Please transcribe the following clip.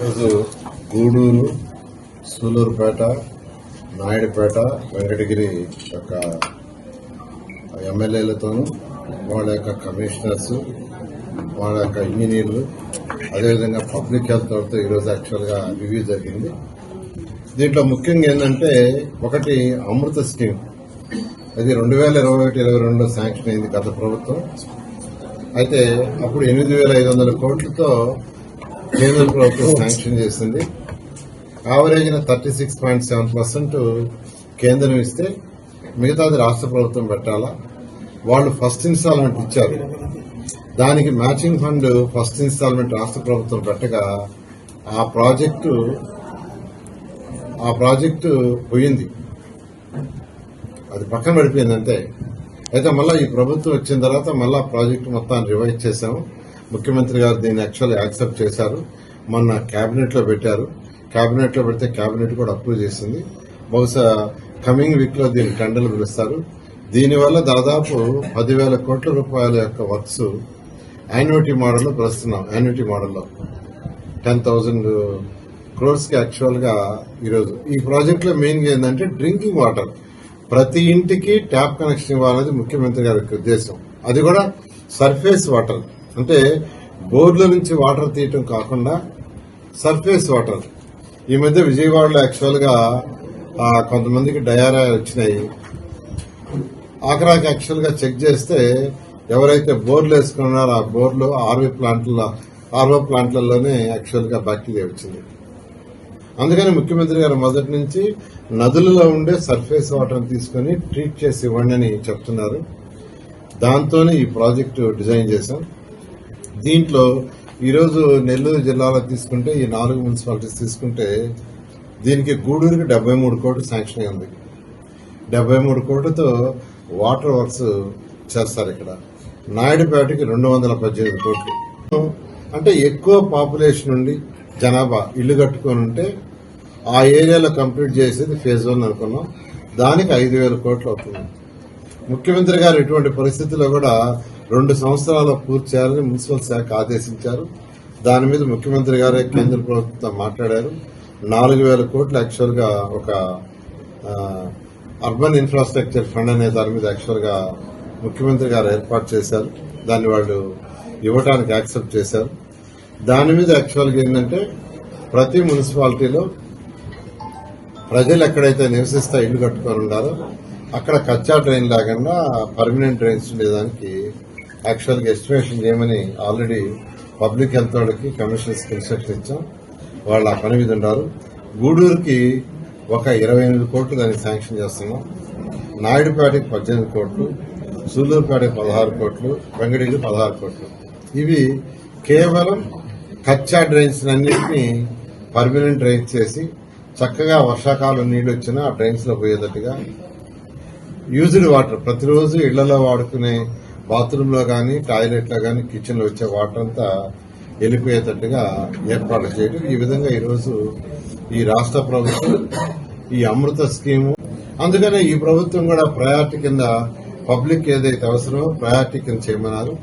ఈరోజు గూడూరు సూలూరుపేట నాయుడుపేట వెంకటగిరి యొక్క ఎమ్మెల్యేలతోనూ వాళ్ళ యొక్క కమిషనర్స్ వాళ్ళ యొక్క ఇంజనీర్లు అదేవిధంగా పబ్లిక్ హెల్త్ వాళ్ళతో ఈరోజు యాక్చువల్గా రివ్యూ జరిగింది. దీంట్లో ముఖ్యంగా ఏంటంటే ఒకటి అమృత స్కీమ్. అది రెండు వేల ఇరవై ఒకటి ఇరవై రెండు శాంక్షన్ అయింది గత ప్రభుత్వం. అయితే అప్పుడు ఎనిమిది వేల ఐదు వందల కోట్లతో కేంద్ర ప్రభుత్వం శాంక్షన్ చేసింది. యావరేజ్న thirty six point seven percent కేంద్రం ఇస్తే మిగతాది రాష్ట్ర ప్రభుత్వం పెట్టాలా? వాళ్ళు ఫస్ట్ ఇన్స్టాల్మెంట్ ఇచ్చారు. దానికి మ్యాచింగ్ ఫండ్ ఫస్ట్ ఇన్స్టాల్మెంట్ రాష్ట్ర ప్రభుత్వం పెట్టగా ఆ ప్రాజెక్టు ఆ ప్రాజెక్టు పోయింది. అది పక్కన పడిపోయింది అంతే అయితే మళ్ళీ ఈ ప్రభుత్వం వచ్చిన తర్వాత మళ్ళీ ప్రాజెక్టు మొత్తాన్ని రివైజ్ చేశాము. ముఖ్యమంత్రి గారు దీన్ని యాక్చువల్లీ యాక్సెప్ట్ చేశారు. మొన్న కేబినెట్లో పెట్టారు. కేబినెట్లో పెడితే కేబినెట్ కూడా అప్రూవ్ చేసింది. బహుశా కమింగ్ వీక్లో దీన్ని టెండర్లు పిలుస్తారు. దీనివల్ల దాదాపు పదివేల కోట్ల రూపాయల యొక్క వర్క్స్ యాన్యుటీ మోడల్లో పిలుస్తున్నాం యాన్యుటీ మోడల్లో టెన్ థౌజండ్ క్రోర్స్కి యాక్చువల్గా ఈరోజు. ఈ ప్రాజెక్ట్లో మెయిన్గా ఏంటంటే డ్రింకింగ్ వాటర్ ప్రతి ఇంటికి ట్యాప్ కనెక్షన్ ఇవ్వాలనేది ముఖ్యమంత్రి గారి ఉద్దేశం. అది కూడా సర్ఫేస్ వాటర్ అంటే బోర్ల నుంచి వాటర్ తీయటం కాకుండా సర్ఫేస్ వాటర్ ఈ మధ్య విజయవాడలో యాక్చువల్గా కొంతమందికి డయారా వచ్చినాయి. ఆఖరాకి యాక్చువల్గా చెక్ చేస్తే ఎవరైతే బోర్లు వేసుకున్నారో ఆ బోర్లు ఆర్వీ ప్లాంట్ల ఆర్వో ప్లాంట్లలోనే యాక్చువల్గా బ్యాక్టీరియా వచ్చింది. అందుకని ముఖ్యమంత్రి గారు మొదటి నుంచి నదులలో ఉండే సర్ఫేస్ వాటర్ తీసుకుని ట్రీట్ చేసి ఇవ్వండి అని చెప్తున్నారు. దాంతోనే ఈ ప్రాజెక్టు డిజైన్ చేశాం. దీంట్లో ఈరోజు నెల్లూరు జిల్లాలో తీసుకుంటే ఈ నాలుగు మున్సిపాలిటీస్ తీసుకుంటే దీనికి గూడూరుకి డెబ్బై మూడు కోట్లు శాంక్షన్ అయింది. డెబ్బై మూడు కోట్లతో వాటర్ వర్క్స్ చేస్తారు ఇక్కడ. నాయుడుపేటకి రెండు వందల పద్దెనిమిది కోట్లు. అంటే ఎక్కువ పాపులేషన్ ఉండి జనాభా ఇల్లు కట్టుకొని ఉంటే ఆ ఏరియాలో కంప్లీట్ చేసేది ఫేజ్ వన్ అనుకున్నాం. దానికి ఐదు వేల కోట్లు అవుతుంది. ముఖ్యమంత్రి గారు ఇటువంటి పరిస్థితుల్లో కూడా రెండు సంవత్సరాలు పూర్తి చేయాలని మున్సిపల్ శాఖ ఆదేశించారు. దాని మీద ముఖ్యమంత్రి గారే కేంద్ర ప్రభుత్వంతో మాట్లాడారు. నాలుగు వేల కోట్లు యాక్చువల్గా ఒక అర్బన్ ఇన్ఫ్రాస్ట్రక్చర్ ఫండ్ అనే దాని మీద యాక్చువల్గా ముఖ్యమంత్రి గారు ఏర్పాటు చేశారు. దాన్ని వాళ్ళు ఇవ్వడానికి యాక్సెప్ట్ చేశారు. దాని మీద యాక్చువల్గా ఏంటంటే ప్రతి మున్సిపాలిటీలో ప్రజలు ఎక్కడైతే నివసిస్తా ఇల్లు కట్టుకొని ఉన్నారో అక్కడ కచ్చా డ్రైన్ లేకుండా పర్మనెంట్ డ్రైన్స్ ఉండేదానికి యాక్చువల్గా ఎస్టిమేషన్ చేయమని ఆల్రెడీ పబ్లిక్ హెల్త్ వాళ్ళకి కమిషనర్స్ ఇన్స్ట్రక్షన్ ఇచ్చాం. వాళ్ళు ఆ పని మీద ఉన్నారు. గూడూరుకి ఒక ఇరవై ఎనిమిది కోట్లు దానికి శాంక్షన్ చేస్తున్నాం. నాయుడుపేటకి పద్దెనిమిది కోట్లు సూలూరుపేటకి పదహారు కోట్లు వెంకటగిరి పదహారు కోట్లు. ఇవి కేవలం కచ్చా డ్రైన్స్ అన్నింటినీ పర్మనెంట్ డ్రైన్స్ చేసి చక్కగా వర్షాకాలం నీళ్ళు వచ్చినా ఆ డ్రైన్స్లో పోయేటట్టుగా యూజ్డ్ వాటర్ ప్రతిరోజు ఇళ్ళలో వాడుకునే బాత్రూమ్లో టాయిలెట్లో టాయిలెట్లో కిచెన్లో వచ్చే వాటర్ అంతా వెళ్ళిపోయేటట్టుగా ఏర్పాటు చేయడం ఈ విధంగా ఈరోజు ఈ రాష్ట్ర ప్రభుత్వం ఈ అమృత స్కీము అందుకనే ఈ ప్రభుత్వం కూడా ప్రయారిటీ కింద పబ్లిక్ ఏదైతే అవసరమో ప్రయారిటీ కింద చేయమన్నారు.